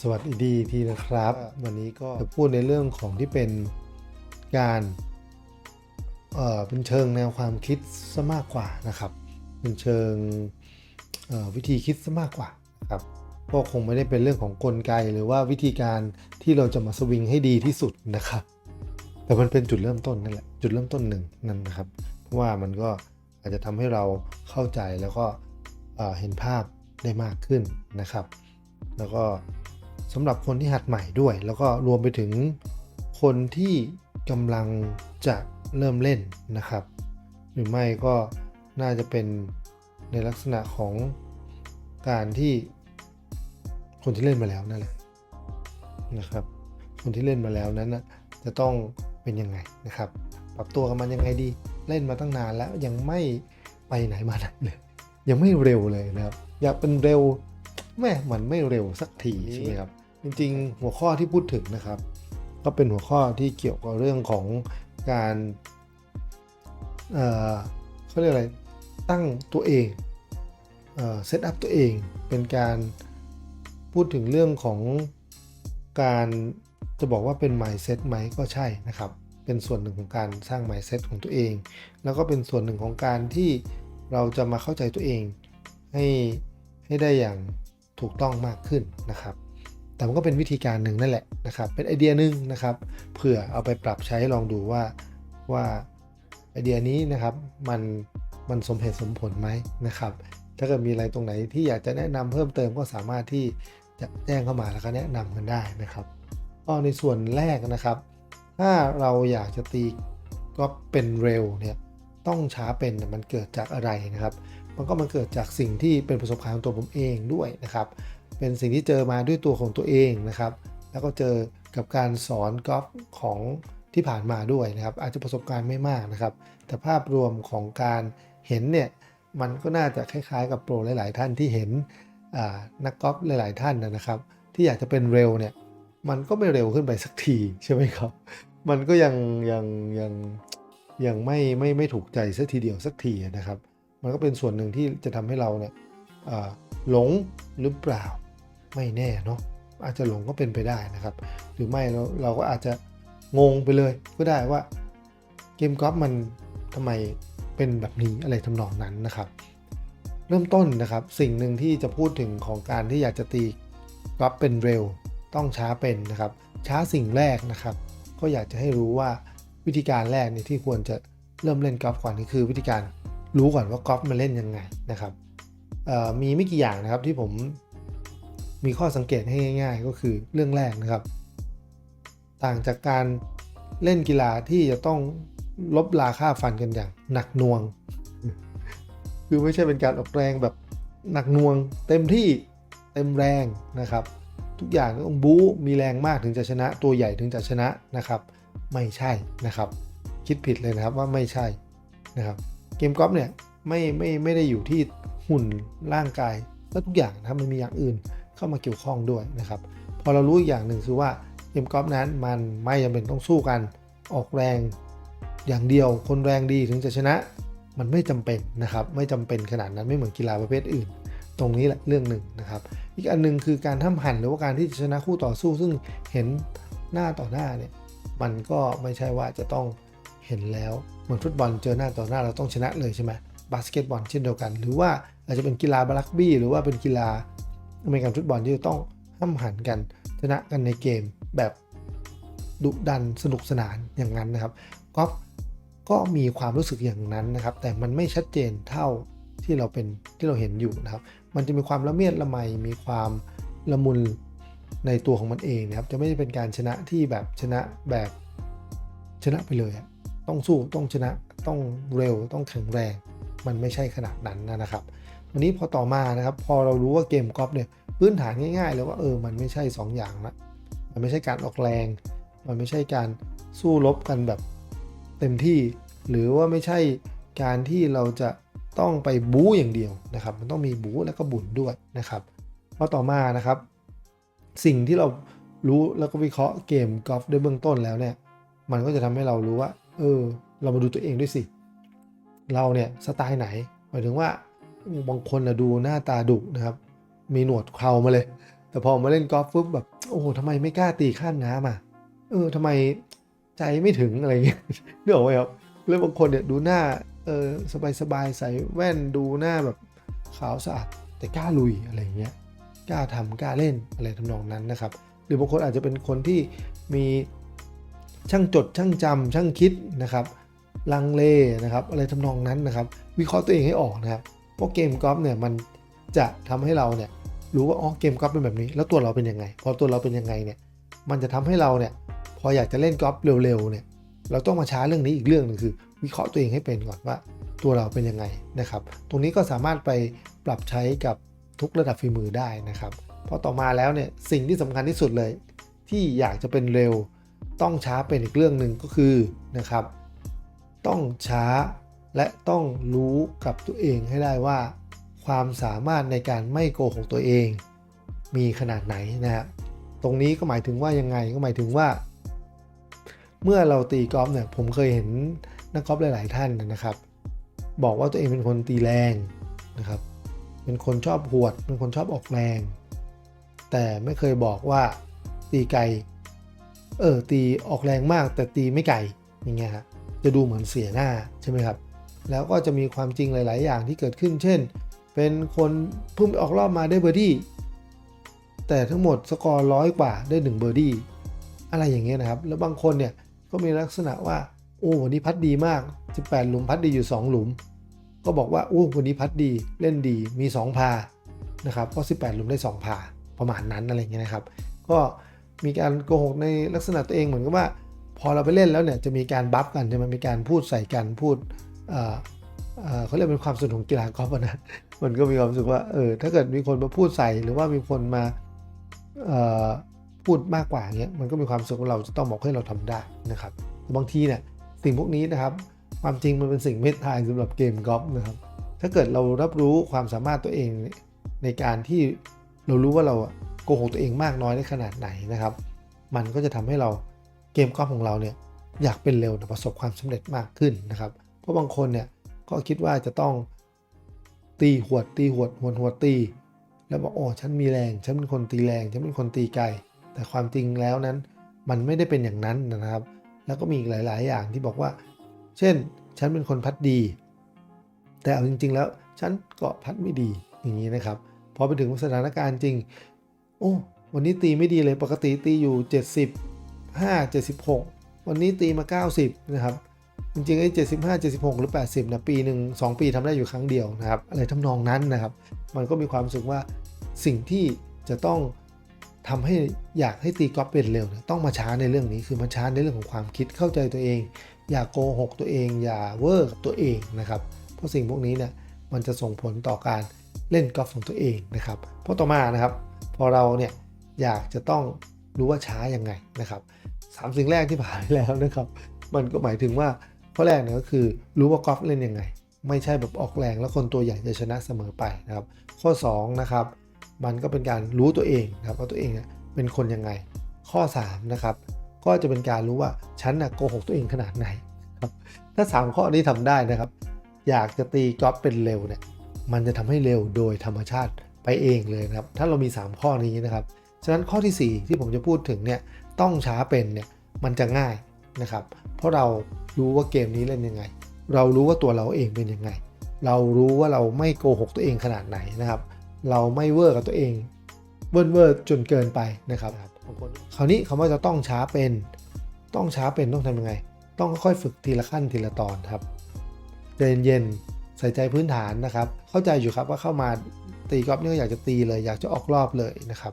สวัสดีทีนะครับ วันนี้ก็จะพูดในเรื่องของที่เป็นการเอ่อเป็นเชิงแนวความคิดซะมากกว่านะครับ เป็นเชิงเอ่อวิธีคิดซะมากกว่านะครับก็คงไม่ได้เป็นเรื่องของกลไกหรือว่าวิธีการที่เราจะมาสวิงให้ดีที่สุดนะครับ แต่มันเป็นจุดเริ่มต้นนั่นแหละจุดเริ่มต้นหนึ่งนั่นนะครับ เพราะว่ามันก็อาจจะทำให้เราเข้าใจแล้วก็เอ่อเห็นภาพได้มากขึ้นนะครับ แล้วก็ สำหรับคนที่หัดใหม่ด้วย แล้วก็รวมไปถึงคนที่กำลังจะเริ่มเล่นนะครับ หรือไม่ก็น่าจะเป็นในลักษณะของการที่คนที่เล่นมาแล้วนั่นแหละนะครับ คนที่เล่นมาแล้วนั้นนะจะต้องเป็นยังไงนะครับ ปรับตัวกับมันยังไงดีเล่นมาตั้งนานแล้วยังไม่ไปไหนมาไหนเลย ยังไม่เร็วเลยนะครับ อยากเป็นเร็วแม่มันไม่เร็วสักทีใช่ไหมครับ จริงๆ หัวข้อที่พูดถึงนะครับ ก็เป็นหัวข้อที่เกี่ยวกับเรื่องของการเอ่อเขาเรียกอะไรตั้งตัวเองเอ่อเซตอัพตัวเองเป็นการพูดถึงเรื่องของการจะบอกว่าเป็น mindset ไหมก็ใช่นะครับ เป็นส่วนหนึ่งของการสร้าง mindset ของตัวเอง แล้วก็เป็นส่วนหนึ่งของการที่เราจะมาเข้าใจตัวเองให้ให้ได้อย่างถูกต้องมากขึ้นนะครับ แต่มันก็เป็นวิธีการหนึ่งนั่นแหละนะครับ เป็นไอเดียหนึ่งนะครับ เผื่อเอาไปปรับใช้ลองดูว่าว่าไอเดียนี้นะครับมันมันสมเหตุสมผลไหมนะครับ ถ้าเกิดมีอะไรตรงไหนที่อยากจะแนะนำเพิ่มเติมก็สามารถที่จะแจ้งเข้ามาแล้วก็แนะนำกันได้นะครับก็ในส่วนแรกนะครับ ถ้าเราอยากจะตีก็เป็นเร็วเนี่ยต้องช้าเป็นเนี่ยมันเกิดจากอะไรนะครับ มันก็มันเกิดจากสิ่งที่เป็นประสบการณ์ของตัวผมเองด้วยนะครับ เป็นสิ่งที่เจอมาด้วยตัวของตัวเองนะครับ แล้วก็เจอกับการสอนกอล์ฟของที่ผ่านมาด้วยนะครับ อาจจะประสบการณ์ไม่มากนะครับ แต่ภาพรวมของการเห็นเนี่ยมันก็น่าจะคล้ายๆ กับโปรหลาย ๆ ท่านที่เห็นนักกอล์ฟหลาย ๆ ท่านนะครับ ที่อยากจะเป็นเร็วเนี่ยมันก็ไม่เร็วขึ้นไปสักทีใช่ไหมครับ มันก็ยังยังยังยังไม่ไม่ไม่ถูกใจสักทีเดียวสักทีนะครับ มันก็เป็นส่วนหนึ่งที่จะทำให้เราเนี่ย หลงหรือเปล่า ไม่แน่เนาะอาจจะหลงก็เป็นไปได้นะครับ หรือไม่เราเราก็อาจจะงงไปเลยก็ได้ว่าเกมกอล์ฟมันทำไมเป็นแบบนี้อะไรทำนองนั้นนะครับ เริ่มต้นนะครับสิ่งหนึ่งที่จะพูดถึงของการที่อยากจะตีกอล์ฟเป็นเร็ว ต้องช้าเป็นนะครับ ช้าสิ่งแรกนะครับ ก็อยากจะให้รู้ว่าวิธีการแรกเนี่ยที่ควรจะเริ่มเล่นกอล์ฟก่อนนี่คือวิธีการรู้ก่อนว่ากอล์ฟมันเล่นยังไงนะครับ มีไม่กี่อย่างนะครับที่ผมมีข้อสังเกตให้ง่าย ๆ ก็คือเรื่องแรกนะครับ ต่างจากการเล่นกีฬาที่จะต้องลบลาค่าฟันกันอย่างหนักหน่วง คือไม่ใช่เป็นการออกแรงแบบหนักหน่วง เต็มที่เต็มแรงนะครับ ทุกอย่างต้องบู๊มีแรงมากถึงจะชนะ ตัวใหญ่ถึงจะชนะนะครับ ไม่ใช่นะครับ คิดผิดเลยนะครับว่าไม่ใช่นะครับ เกมกอล์ฟเนี่ยไม่ไม่ไม่ได้อยู่ที่ หุ่นร่างกายและทุกอย่างนะมันมีอย่างอื่นเข้ามาเกี่ยวข้องด้วยนะครับพอเรารู้อีกอย่างหนึ่งคือว่าเกมกอล์ฟนั้นมันไม่จำเป็นต้องสู้กันออกแรงอย่างเดียวคนแรงดีถึงจะชนะมันไม่จำเป็นนะครับไม่จำเป็นขนาดนั้นไม่เหมือนกีฬาประเภทอื่น ตรงนี้แหละเรื่องหนึ่งนะครับ อีกอันหนึงคือการห้าหันหรือว่าการที่จะชนะคู่ต่อสู้ ซึ่งเห็นหน้าต่อหน้าเนี่ยมันก็ไม่ใช่ว่าจะต้องเห็นแล้วเหมือนฟุตบอลเจอหน้าต่อหน้าเราต้องชนะเลยใช่ไหมบาสเกตบอลเช่นเดียวกัน หรือว่า อาจจะเป็นกีฬาบาลักบี้ หรือว่าเป็นกีฬาอเมริกันฟุตบอลที่จะต้องห้ามหันกันชนะกันในเกมแบบดุดันสนุกสนานอย่างนั้นนะครับกอฟก็มีความรู้สึกอย่างนั้นนะครับ แต่มันไม่ชัดเจนเท่าที่เราเป็นที่เราเห็นอยู่นะครับ มันจะมีความละเมียดละไมมีความละมุนในตัวของมันเองนะครับ จะไม่ได้เป็นการชนะที่แบบชนะแบบชนะไปเลย ต้องสู้ต้องชนะต้องเร็วต้องแข็งแรง มันไม่ใช่ขนาดนั้นนะครับ วันนี้พอต่อมานะครับ พอเรารู้ว่าเกมกอล์ฟเนี่ยพื้นฐานง่ายๆเลยว่าเออมันไม่ใช่ 2 อย่างละมันไม่ใช่การออกแรง มันไม่ใช่การสู้รบกันแบบเต็มที่ หรือว่าไม่ใช่การที่เราจะต้องไปบู๊อย่างเดียวนะครับ มันต้องมีบู๊แล้วก็บุญด้วยนะครับพอต่อมานะครับ สิ่งที่เรารู้แล้วก็วิเคราะห์เกมกอล์ฟด้วยเบื้องต้นแล้วเนี่ย มันก็จะทำให้เรารู้ว่า เออ เรามาดูตัวเองด้วยสิ เราเนี่ยสไตล์ไหน หมายถึงว่า บางคนนะดูหน้าตาดุนะครับ มีหนวดเครามาเลย แต่พอมาเล่นกอล์ฟปุ๊บแบบโอ้โหทำไมไม่กล้าตีข้ามน้ำอะเออทำไมใจไม่ถึงอะไรเงี้ยเรื่องไหมครับแล้วบางคนเนี่ยดูหน้าเออสบายๆใส่แว่นดูหน้าแบบขาวสะอาดแต่กล้าลุยอะไรเงี้ยกล้าทำกล้าเล่นอะไรทำนองนั้นนะครับ หรือบางคนอาจจะเป็นคนที่มีช่างจดช่างจำช่างคิดนะครับลังเลนะครับ อะไรทำนองนั้นนะครับ วิเคราะห์ตัวเองให้ออกนะครับ เพราะเกมกอล์ฟเนี่ยมันจะทำให้เราเนี่ยรู้ว่าอ๋อเกมกอล์ฟเป็นแบบนี้ แล้วตัวเราเป็นยังไง พอตัวเราเป็นยังไงเนี่ยมันจะทำให้เราเนี่ยพออยากจะเล่นกอล์ฟเร็วๆเนี่ยเราต้องมาช้าเรื่องนี้อีกเรื่องหนึงคือ วิเคราะห์ตัวเองให้เป็นก่อนว่าตัวเราเป็นยังไงนะครับ ตรงนี้ก็สามารถไปปรับใช้กับทุกระดับฝีมือได้นะครับพอต่อมาแล้วเนี่ยสิ่งที่สำคัญที่สุดเลย ที่อยากจะเป็นเร็ว ต้องช้าเป็นอีกเรื่องหนึ่งก็คือนะครับ ต้องช้า และต้องรู้กับตัวเองให้ได้ว่า ความสามารถในการไม่โกหกตัวเอง มีขนาดไหนนะครับตรงนี้ก็หมายถึงว่ายังไงก็หมายถึงว่า เมื่อเราตีกอล์ฟเนี่ยผมเคยเห็นนักกอล์ฟหลาย ๆ ท่านนะครับ บอกว่าตัวเองเป็นคนตีแรงนะครับ เป็นคนชอบหวด เป็นคนชอบออกแรง แต่ไม่เคยบอกว่าตีไกลเออตีออกแรงมากแต่ตีไม่ไกลอย่างเงี้ยครับจะดูเหมือนเสียหน้าใช่ไหมครับ แล้วก็จะมีความจริงหลาย ๆ อย่างที่เกิดขึ้น เช่น เป็นคนเพิ่งออกรอบมาได้เบอร์ดี้ แต่ทั้งหมดสกอร์ร้อยกว่าได้1เบอร์ดี้ อะไรอย่างเงี้ยนะครับ แล้วบางคนเนี่ยก็มีลักษณะว่า โอ้วันนี้พัดดีมาก 18 หลุมพัดดีอยู่ 2 หลุม ก็บอกว่า โอ้วันนี้พัดดี เล่นดี มี 2 พา นะครับ ก็ 18 หลุมได้ 2 พา ประมาณนั้นอะไรเงี้ยนะครับ ก็มีการโกหกในลักษณะตัวเองเหมือนกับว่า พอเราไปเล่นแล้วเนี่ยจะมีการบัฟกันใช่ไหมมีการพูดใส่กันพูด เขาเรียกเป็นความสนุกของกีฬากอล์ฟอะนะมันก็มีความรู้สึกว่าเออถ้าเกิดมีคนมาพูดใส่หรือว่ามีคนมาพูดมากกว่าเงี้ยมันก็มีความสึกว่าเราจะต้องบอกให้เราทำได้นะครับแต่บางทีเนี่ยสิ่งพวกนี้นะครับ ความจริงมันเป็นสิ่งไม่ทายสำหรับเกมกอล์ฟนะครับ ถ้าเกิดเรารับรู้ความสามารถตัวเองในการที่เรารู้ว่าเราโกหกตัวเองมากน้อยได้ขนาดไหนนะครับ มันก็จะทำให้เราเกมกอล์ฟของเราเนี่ยอยากเป็นเร็วนะประสบความสำเร็จมากขึ้นนะครับ ราะบางคนเนี่ยก็คิดว่าจะต้องตีหวดตีหวดหวดหวดตี แล้วบอกโอ้ฉันมีแรงฉันเป็นคนตีแรงฉันเป็นคนตีไกลแต่ความจริงแล้วนั้นมันไม่ได้เป็นอย่างนั้นนะครับ แล้วก็มีอีกหลาย ๆ อย่างที่บอกว่า เช่น ฉันเป็นคนพัดดี แต่เอาจริง ๆ แล้วฉันก็พัดไม่ดีอย่างนี้นะครับพอไปถึงสถานการณ์จริง โอ้วันนี้ตีไม่ดีเลยปกติตีอยู่ 75 76 วันนี้ตีมา 90 นะครับ จริงๆไอ้75 76หรือ80นะปีหนึ่ง2ปีทำได้อยู่ครั้งเดียวนะครับ อะไรทำนองนั้นนะครับ มันก็มีความรู้สึกว่าสิ่งที่จะต้องทำให้อยากให้ตีกอล์ฟเป็นเร็วเนี่ยต้องมาช้าในเรื่องนี้คือมาช้าในเรื่องของความคิดเข้าใจตัวเอง อย่าโกหกตัวเอง อย่าเวอร์กับตัวเองนะครับเพราะสิ่งพวกนี้เนี่ยมันจะส่งผลต่อการเล่นกอล์ฟของตัวเองนะครับเพราะต่อมานะครับ พอเราเนี่ยอยากจะต้องรู้ว่าช้ายังไงนะครับสามสิ่งแรกที่ผ่านไปแล้วนะครับ มันก็หมายถึงว่าข้อแรกเนี่ยก็คือรู้ว่ากอล์ฟเล่นยังไง ไม่ใช่แบบออกแรงแล้วคนตัวใหญ่จะชนะเสมอไปนะครับ ข้อ2นะครับมันก็เป็นการรู้ตัวเองนะครับว่าตัวเองเป็นคนยังไง ข้อ3นะครับก็จะเป็นการรู้ว่าฉันนะโกหกตัวเองขนาดไหนครับถ้า 3 ข้อนี้ทำได้นะครับ อยากจะตีกอล์ฟเป็นเร็วเนี่ยมันจะทำให้เร็วโดยธรรมชาติไปเองเลยนะครับ ถ้าเรามี 3 ข้อนี้นะครับฉะนั้นข้อทีสี่4 ที่ผมจะพูดถึงเนี่ยต้องช้าเป็นเนี่ยมันจะง่ายนะครับ เพราะเรารู้ว่าเกมนี้เล่นยังไง เรารู้ว่าตัวเราเองเป็นยังไง เรารู้ว่าเราไม่โกหกตัวเองขนาดไหนนะครับ เราไม่เวอร์กับตัวเองเวิร์เวอร์จนเกินไปนะครับคราวนี้คำว่าจะต้องช้าเป็น ต้องช้าเป็นต้องทำยังไง ต้องค่อยฝึกทีละขั้นทีละตอนครับใจเย็นๆใส่ใจพื้นฐานนะครับ เข้าใจอยู่ครับว่าเข้ามาตีกอล์ฟนี่ก็อยากจะตีเลย อยากจะออกรอบเลยนะครับ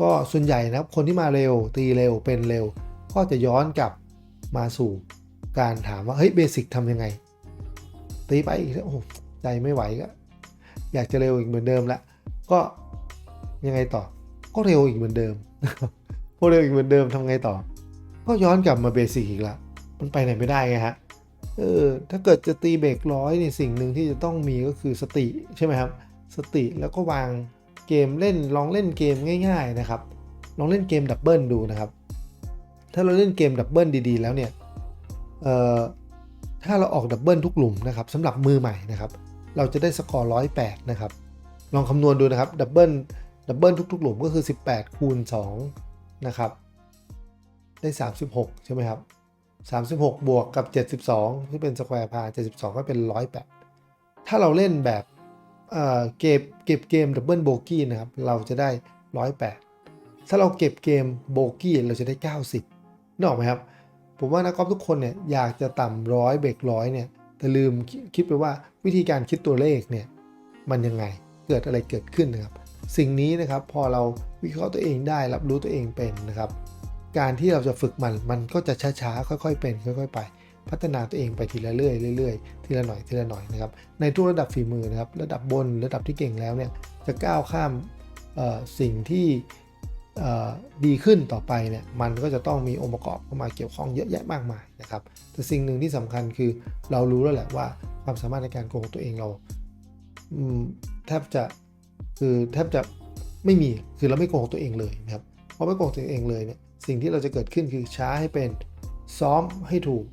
ก็ส่วนใหญ่นะครับคนที่มาเร็วตีเร็วเป็นเร็ว ก็จะย้อนกลับ มาสู่การถามว่าเฮ้ยเบสิกทำยังไง ตีไปอีกแล้วโอ้ใจไม่ไหวก็ อยากจะเร็วอีกเหมือนเดิมละก็ยังไงต่อ ก็เร็วอีกเหมือนเดิมพอเร็วอีกเหมือนเดิมทำไงต่อ ก็ย้อนกลับมาเบสิกอีกละมันไปไหนไม่ได้ไงฮะเออถ้าเกิดจะตีเบรกร้อยนี่สิ่งหนึ่งที่จะต้องมีก็คือสติใช่ไหมครับ สติแล้วก็วางเกมเล่นลองเล่นเกมง่าย ๆนะครับ ลองเล่นเกมดับเบิลดูนะครับ ถ้าเราเล่นเกมดับเบิลดีๆ แล้วเนี่ยเอ่อถ้าเราออกดับเบิลทุกหลุมนะครับสำหรับมือใหม่นะครับ เราจะได้สกอร์ร้อยแปดนะครับ ลองคำนวณดูนะครับดับเบิลดับเบิลทุกๆ หลุมก็คือ 18 คูณ2นะครับ ได้ 36 ใช่ไหมครับ 36 บวกกับ 72 ที่เป็นสแควร์พา72 ก็เป็น 108 ถ้าเราเล่นแบบเอ่อเก็บเก็บเกมดับเบิลโบกี้นะครับ เราจะได้ 108 ถ้าเราเก็บเกมโบกี้เราจะได้ 90 นึกออกไหมครับ ผมว่านักกอล์ฟทุกคนเนี่ยอยากจะต่ำร้อยเบรกร้อยเนี่ยแต่ลืมคิดไปว่าวิธีการคิดตัวเลขเนี่ยมันยังไงเกิดอะไรเกิดขึ้นนะครับ สิ่งนี้นะครับพอเราวิเคราะห์ตัวเองได้รับรู้ตัวเองเป็นนะครับ การที่เราจะฝึกมันมันก็จะช้าๆค่อย ๆ เป็นค่อย ๆ ไป พัฒนาตัวเองไปทีละเรื่อยเรื่อยๆทีละหน่อยทีละหน่อยนะครับในทุกระดับฝีมือนะครับ ระดับบนระดับที่เก่งแล้วเนี่ยจะก้าวข้ามสิ่งที่ ดีขึ้นต่อไปเนี่ยมันก็จะต้องมีองค์ประกอบเข้ามาเกี่ยวข้องเยอะแยะมากมายนะครับแต่สิ่งหนึ่งที่สำคัญคือเรารู้แล้วแหละว่าความสามารถในการโกงตัวเองเราแทบจะคือแทบจะไม่มีคือเราไม่โกงตัวเองเลยนะครับเพอไม่โกงตัวเองเลยเนี่ยสิ่งที่เราจะเกิดขึ้นคือช้าให้เป็นซ้อมให้ถูก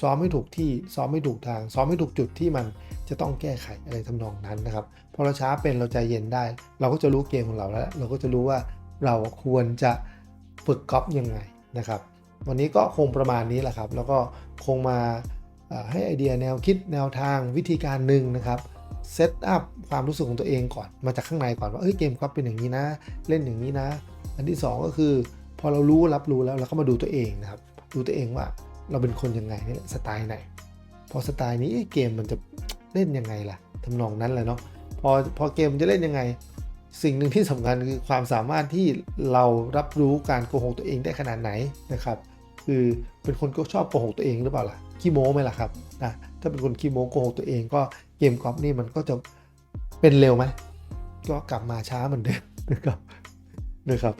ซ้อมให้ถูกที่ซ้อมให้ถูกทาง ซ้อมให้ถูกจุดที่มันจะต้องแก้ไขอะไรทำนองนั้นนะครับพอเราช้าเป็นเราใจเย็นได้ เราก็จะรู้เกมของเราแล้ว เราก็จะรู้ว่า เราควรจะฝึกกอล์ฟยังไงนะครับ วันนี้ก็คงประมาณนี้แหละครับ แล้วก็คงมาให้ไอเดียแนวคิดแนวทางวิธีการหนึ่งนะครับเซตอัพความรู้สึกของตัวเองก่อนมาจากข้างในก่อนว่าเอ้ยเกมกอล์ฟเป็นอย่างนี้นะ เล่นอย่างนี้นะ อันที่สองก็คือ พอเรารู้รับรู้แล้วเราก็มาดูตัวเองนะครับ ดูตัวเองว่าเราเป็นคนยังไงนี่แหละสไตล์ไหน พอสไตล์นี้เอ๊ะเกมมันจะเล่นยังไงล่ะทำนองนั้นแหละเนาะพอพอเกมมันจะเล่นยังไง สิ่งหนึ่งที่สำคัญคือความสามารถที่เรารับรู้การโกหกตัวเองได้ขนาดไหนนะครับ คือเป็นคนก็ชอบโกหกตัวเองหรือเปล่าล่ะขี้โม้ไหมล่ะครับนะถ้าเป็นคนขี้โม้โกหกตัวเองก็เกมกอล์ฟนี่มันก็จะเป็นเร็วไหมก็กลับมาช้าเหมือนเดิมนะครับนะครับ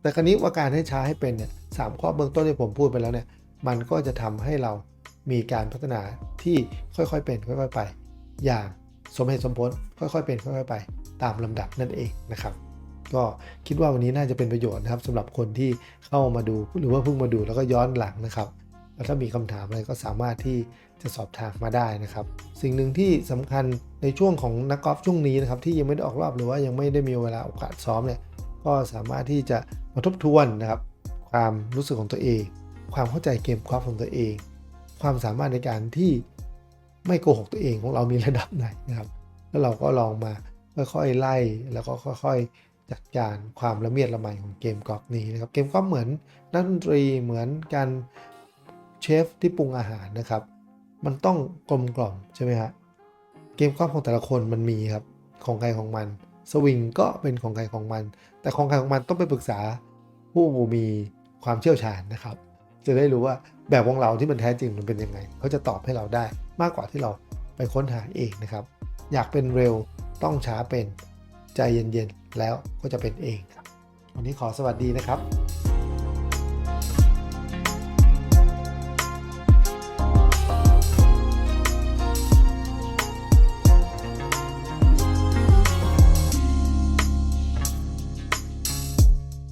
แต่ครั้นี้ว่าการให้ช้าให้เป็นเนี่ยสามข้อเบื้องต้นที่ผมพูดไปแล้วเนี่ยมันก็จะทำให้เรามีการพัฒนาที่ค่อยๆเป็น ค่อย ๆ ไป อย่างสมเหตุสมผลค่อยๆเป็น ค่อย ๆ ไป ตามลำดับนั่นเองนะครับ ก็คิดว่าวันนี้น่าจะเป็นประโยชน์นะครับสำหรับคนที่เข้ามาดูหรือว่าเพิ่งมาดูแล้วก็ย้อนหลังนะครับแล้วถ้ามีคำถามอะไรก็สามารถที่จะสอบถามมาได้นะครับ สิ่งหนึ่งที่สำคัญในช่วงของนักกอล์ฟช่วงนี้นะครับที่ยังไม่ได้ออกรอบหรือว่ายังไม่ได้มีเวลาโอกาสซ้อมเนี่ยก็สามารถที่จะมาทบทวนนะครับ ความรู้สึกของตัวเอง ความเข้าใจเกมกอล์ฟของตัวเอง ความสามารถในการที่ไม่โกหกตัวเองของเรามีระดับไหนนะครับ แล้วเราก็ลองมา ค่อยๆไล่แล้วก็ค่อยๆ จัดการความละเมียดละไมของเกมกอล์ฟนี้นะครับเกมกอล์ฟเหมือนนักดนตรีเหมือนการเชฟที่ปรุงอาหารนะครับ มันต้องกลมกล่อมใช่ไหมฮะเกมกอล์ฟของแต่ละคนมันมีครับของใครของมัน สวิงก็เป็นของใครของมัน แต่ของใครของมันต้องไปปรึกษาผู้มีความเชี่ยวชาญนะครับ จะได้รู้ว่าแบบของเราที่มันแท้จริงมันเป็นยังไง เขาจะตอบให้เราได้มากกว่าที่เราไปค้นหาเองนะครับ อยากเป็นเร็ว ต้องช้าเป็นใจเย็นๆ แล้วก็จะเป็นเองครับ วันนี้ขอสวัสดีนะครับ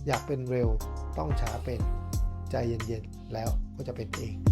อยากเป็นเร็วต้องช้าเป็น ใจเย็นๆ แล้วก็จะเป็นเอง